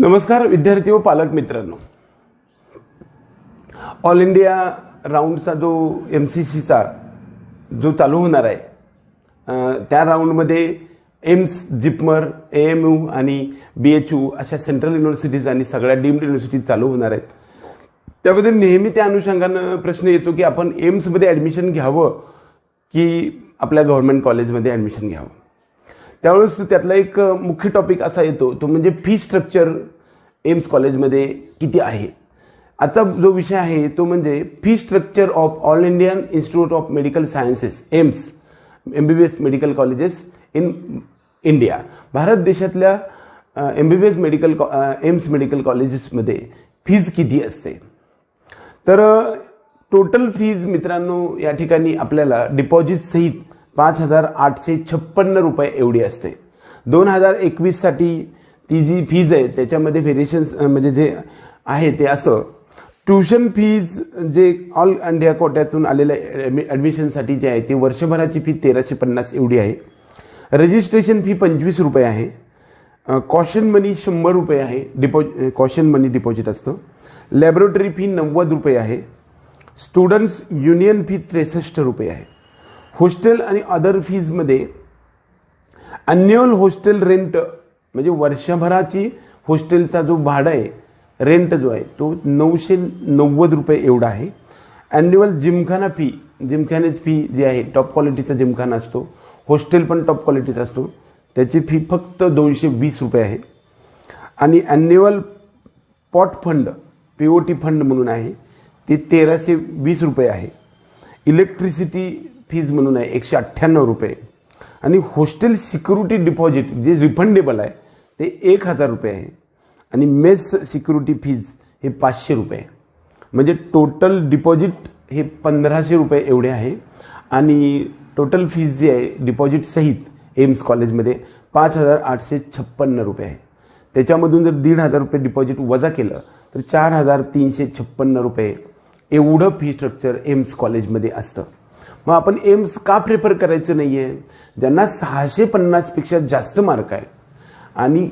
नमस्कार विद्यार्थी व पालक मित्रांनो. ऑल इंडिया राऊंडचा जो एम सी सीचा जो चालू होणार आहे त्या राऊंडमध्ये AIIMS JIPMER A M U आणि बी एच यू अशा सेंट्रल युनिव्हर्सिटीज आणि सगळ्या डीम्ड युनिव्हर्सिटीज चालू होणार आहेत. त्यामध्ये नेहमी त्या अनुषंगानं प्रश्न येतो की आपण एम्समध्ये ॲडमिशन घ्यावं की आपल्या गव्हर्नमेंट कॉलेजमध्ये ॲडमिशन घ्यावं? त्यावेळेस त्यातला एक मुख्य टॉपिक असा येतो. तो म्हणजे फी स्ट्रक्चर एम्स कॉलेजमध्ये किती आहे? आजचा जो विषय आहे तो म्हणजे fee structure of All India Institute of Medical Sciences AIIMS M B B S medical colleges in India Bharat देशातल्या M B B S medical AIIMS medical कॉलेजेसमध्ये फीज किती असते? तर टोटल फीज मित्रांनो या ठिकाणी आपल्याला डिपॉझिट सहित पाच हजार आठशे छप्पन्न रुपये एवढी असते. दोन हजार एकवीससाठी ती जी फीज आहे त्याच्यामध्ये व्हेरिएशन्स म्हणजे जे आहे ते असं ट्युशन फीज जे ऑल इंडिया कोट्यातून आलेल्या ॲडमिशनसाठी जे आहे ती वर्षभराची फी तेराशे पन्नास एवढी आहे. रजिस्ट्रेशन फी पंचवीस रुपये आहे. कॉशन मनी शंभर रुपये आहे. डिपॉ कॉशन मनी डिपॉझिट असतं. लॅबोरेटरी फी नव्वद रुपये आहे. स्टुडंट्स युनियन फी त्रेसष्ट रुपये आहे. हॉस्टेल आणि अदर फीजमध्ये अन्युअल हॉस्टेल रेंट म्हणजे वर्षभराची हॉस्टेलचा जो भाडं आहे रेंट जो आहे तो नऊशे नव्वद रुपये एवढा आहे. ॲन्युअल जिमखाना फी जिमखान्याची फी जी आहे टॉप क्वालिटीचा जिमखाना असतो. हॉस्टेल पण टॉप क्वालिटीचा असतो. त्याची फी फक्त दोनशे वीस रुपये आहे. आणि annual pot fund P O T fund म्हणून आहे ते तेराशे वीस रुपये आहे. इलेक्ट्रिसिटी फीज म्हणून आहे एकशे अठ्ठ्याण्णव रुपये. आणि हॉस्टेल सिक्युरिटी डिपॉझिट जे रिफंडेबल आहे ते एक हजार रुपये आहे. आणि मेस सिक्युरिटी फीज हे पाचशे रुपये. आहे म्हणजे टोटल डिपॉझिट हे पंधराशे रुपये एवढे आहे. आणि टोटल फीज जी आहे डिपॉझिट सहित एम्स कॉलेजमध्ये पाच हजार आठशे छप्पन्न रुपये आहे. त्याच्यामधून जर दीड हजार रुपये डिपॉझिट वजा केलं तर चार हजार तीनशे छप्पन्न रुपये एवढं फी स्ट्रक्चर एम्स कॉलेजमध्ये असतं. मग आपण एम्स का प्रेफर करायचं नाही आहे ज्यांना सहाशे पन्नासपेक्षा जास्त मार्क आहे. आणि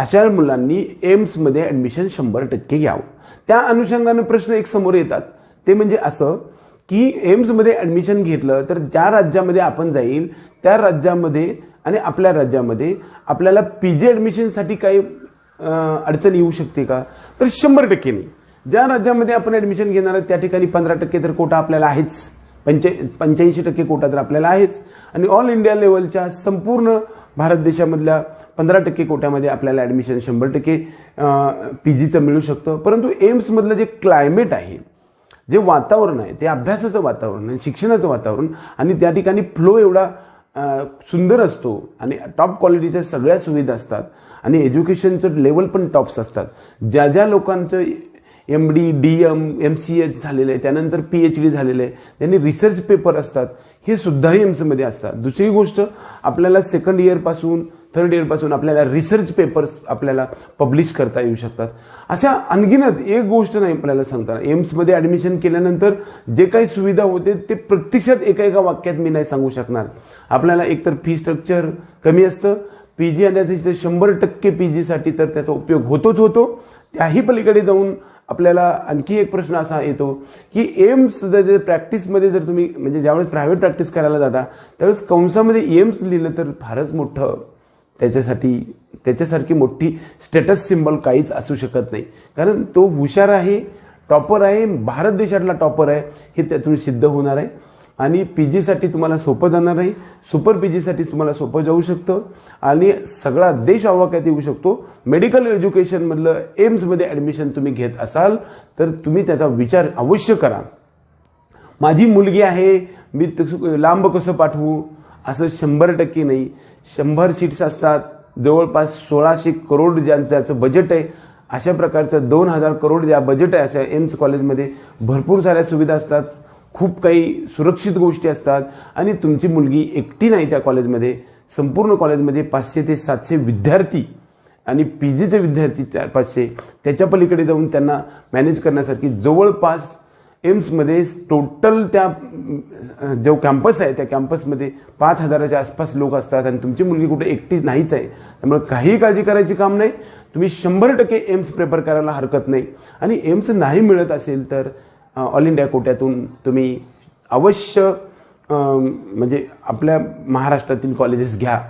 अशा मुलांनी एम्समध्ये ॲडमिशन शंभर टक्के घ्यावं. त्या अनुषंगानं प्रश्न एक समोर येतात. ते म्हणजे असं की एम्समध्ये ॲडमिशन घेतलं तर ज्या राज्यामध्ये आपण जाईल त्या राज्यामध्ये आणि आपल्या राज्यामध्ये आपल्याला पी जी ॲडमिशनसाठी काही अडचण येऊ शकते का? तर शंभर टक्के नाही. ज्या राज्यामध्ये आपण ॲडमिशन घेणार आहोत त्या ठिकाणी पंधरा टक्के तर कोटा आपल्याला आहेच. पंचे पंच्याऐंशी टक्के कोटा तर आपल्याला आहेच. आणि ऑल इंडिया लेवलच्या संपूर्ण भारत देशामधल्या पंधरा टक्के कोट्यामध्ये आपल्याला ॲडमिशन शंभर टक्के पी जीचं मिळू शकतं. परंतु एम्समधलं जे क्लायमेट आहे जे वातावरण आहे ते अभ्यासाचं वातावरण आहे शिक्षणाचं वातावरण आणि त्या ठिकाणी फ्लो एवढा सुंदर असतो आणि टॉप क्वालिटीच्या सगळ्या सुविधा असतात आणि एज्युकेशनचं लेवल पण टॉप्स असतात. ज्या ज्या लोकांचं M D D M M C H झालेलं आहे त्यानंतर पी एच डी झालेलं आहे त्यांनी रिसर्च पेपर असतात. हे सुद्धाही एम्समध्ये असतात. दुसरी गोष्ट आपल्याला सेकंड इयरपासून थर्ड इयरपासून आपल्याला रिसर्च पेपर्स आपल्याला पब्लिश करता येऊ शकतात. अशा अनगिनत एक गोष्ट नाही आपल्याला सांगताना. एम्समध्ये ॲडमिशन केल्यानंतर जे काही सुविधा होते ते प्रत्यक्षात एका एका वाक्यात मी नाही सांगू शकणार. आपल्याला एकतर फी स्ट्रक्चर कमी असतं. पी जी आणि शंभर टक्के पी जीसाठी तर त्याचा उपयोग होतोच होतो. त्याही पलीकडे जाऊन आपल्याला आणखी एक प्रश्न असा येतो की एम्स जर प्रॅक्टिसमध्ये जर तुम्ही म्हणजे ज्यावेळेस प्रायव्हेट प्रॅक्टिस करायला जाता त्यावेळेस कंसामध्ये एम्स लिहिलं तर फारच मोठं त्याच्यासाठी त्याच्यासारखी मोठी स्टेटस सिम्बॉल काहीच असू शकत नाही. कारण तो हुशार आहे टॉपर आहे भारत देशातला टॉपर आहे हे त्यातून सिद्ध होणार आहे. आणि पी जीसाठी तुम्हाला सोपं जाणार नाही. सुपर पी जीसाठी तुम्हाला सोपं जाऊ शकतं. आणि सगळा देश आवाक्यात येऊ शकतो. मेडिकल एज्युकेशनमधलं एम्समध्ये ॲडमिशन तुम्ही घेत असाल तर तुम्ही त्याचा विचार अवश्य करा. माझी मुलगी आहे मी तसं लांब कसं पाठवू? असं शंभर टक्के नाही. शंभर सीट्स असतात. जवळपास सोळाशे करोड ज्यांचं बजेट आहे अशा प्रकारचं दोन हजार करोड ज्या बजेट आहे अशा एम्स कॉलेजमध्ये भरपूर साऱ्या सुविधा असतात. खूप काही सुरक्षित गोष्टी असतात. आणि तुमची मुलगी एकटी नाही त्या कॉलेजमध्ये. संपूर्ण कॉलेजमध्ये पाचशे ते सातशे विद्यार्थी आणि पी जीचे विद्यार्थी चार पाचशे त्याच्या पलीकडे जाऊन त्यांना मॅनेज करण्यासारखी जवळपास एम्समध्ये टोटल त्या जो कॅम्पस आहे त्या कॅम्पसमध्ये पाच हजाराच्या आसपास लोक असतात आणि तुमची मुलगी कुठे एकटी नाहीच आहे. त्यामुळे काहीही काळजी करायची काम नाही. तुम्ही शंभर टक्के एम्स प्रेफर करायला हरकत नाही. आणि एम्स नाही मिळत असेल तर ऑल इंडिया कोट्यातून तुम्ही अवश्य म्हणजे आपल्या महाराष्ट्रातील कॉलेजेस घ्या.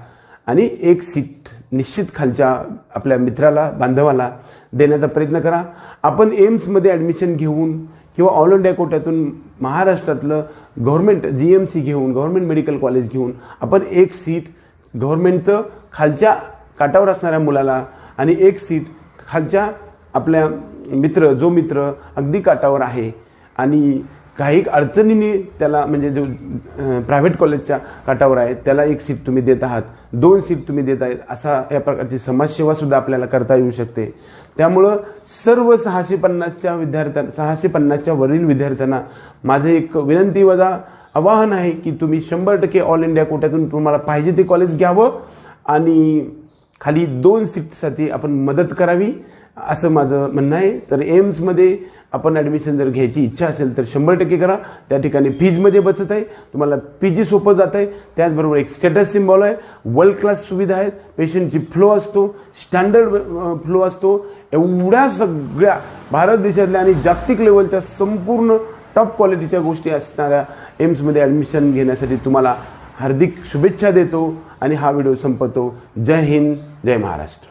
आणि एक सीट निश्चित खालच्या आपल्या मित्राला बांधवाला देण्याचा प्रयत्न करा. आपण एम्समध्ये ॲडमिशन घेऊन किंवा ऑल इंडिया कोट्यातून महाराष्ट्रातलं गव्हर्मेंट जी एम सी घेऊन गव्हर्मेंट मेडिकल कॉलेज घेऊन आपण एक सीट गव्हर्मेंटचं खालच्या काटावर असणाऱ्या मुलाला आणि एक सीट खालच्या आपल्या मित्र जो मित्र अगदी काटावर आहे आणि काही अडचणींनी त्याला म्हणजे जो प्रायव्हेट कॉलेजच्या काटावर आहे त्याला एक सीट तुम्ही देत आहात. दोन सीट तुम्ही देत आहेत. असा या प्रकारची समाजसेवासुद्धा आपल्याला करता येऊ शकते. त्यामुळं सर्व सहाशे पन्नासच्या विद्यार्थ्यां सहाशे पन्नासच्या वरील विद्यार्थ्यांना माझं एक विनंती वजा आवाहन आहे की तुम्ही शंभर टक्के ऑल इंडिया कोट्यातून तुम्हाला पाहिजे ते कॉलेज घ्यावं आणि खाली दोन सीटसाठी आपण मदत करावी. असं माझं म्हणणं आहे. तर एम्समध्ये आपण ॲडमिशन जर घ्यायची इच्छा असेल तर शंभर टक्के करा. त्या ठिकाणी फीजमध्ये बचत आहे. तुम्हाला पी जी सोपं जात आहे. त्याचबरोबर एक स्टेटस सिम्बॉल आहे. वर्ल्ड क्लास सुविधा आहेत. पेशंटची फ्लो असतो. स्टँडर्ड फ्लो असतो. एवढ्या सगळ्या भारत देशातल्या आणि जागतिक लेवलच्या संपूर्ण टॉप क्वालिटीच्या गोष्टी असणाऱ्या एम्समध्ये ॲडमिशन घेण्यासाठी तुम्हाला हार्दिक शुभेच्छा देतो. आणि हा व्हिडिओ संपवतो जय हिंद जय महाराष्ट्र.